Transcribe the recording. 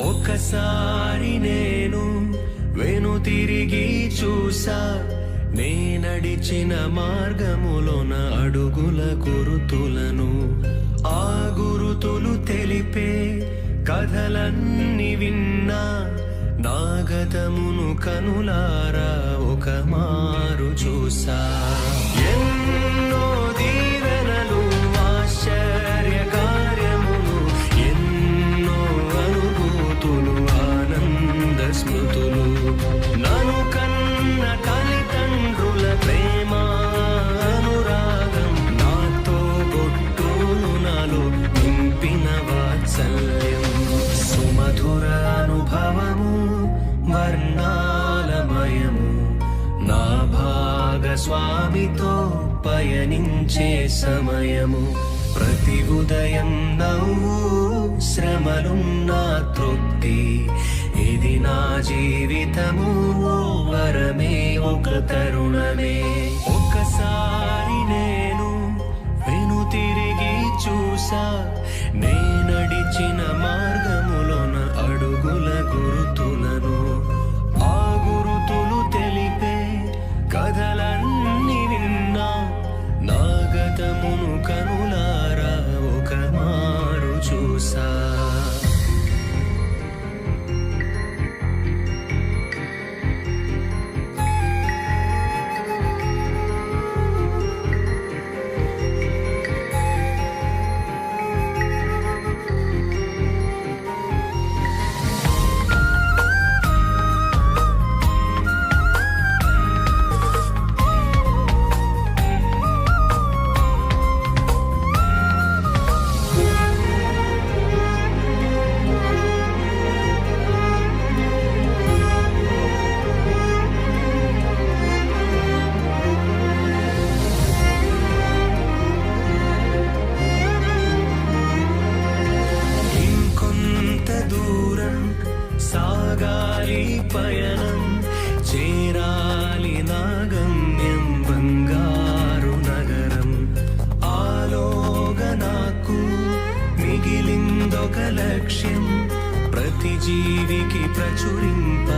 ఒకసారి నేను వెను తిరిగి చూసా నేనడిచిన మార్గములోన అడుగుల గురుతులను ఆ గురుతులు తెలిపే కథలన్నీ విన్నా నాగతమును కనులారా ఒక మారు చూసా. స్వామితో పయనించే సమయము. ప్రతి ఉదయం నవ్వు శ్రమలున్నా తృప్తి. ఇది నా జీవితము వరమే ఒక తరుణమే. ఒకసారి నేను వెను తిరిగి చూసా నేనడిచిన మార్గములోన అడుగుల గురుతులను. పయనం చేరాలి నా గమ్యం బంగారు నగరం. ఆలోగ నాకు మిగిలిందొక లక్ష్యం ప్రతి జీవికి ప్రచురింప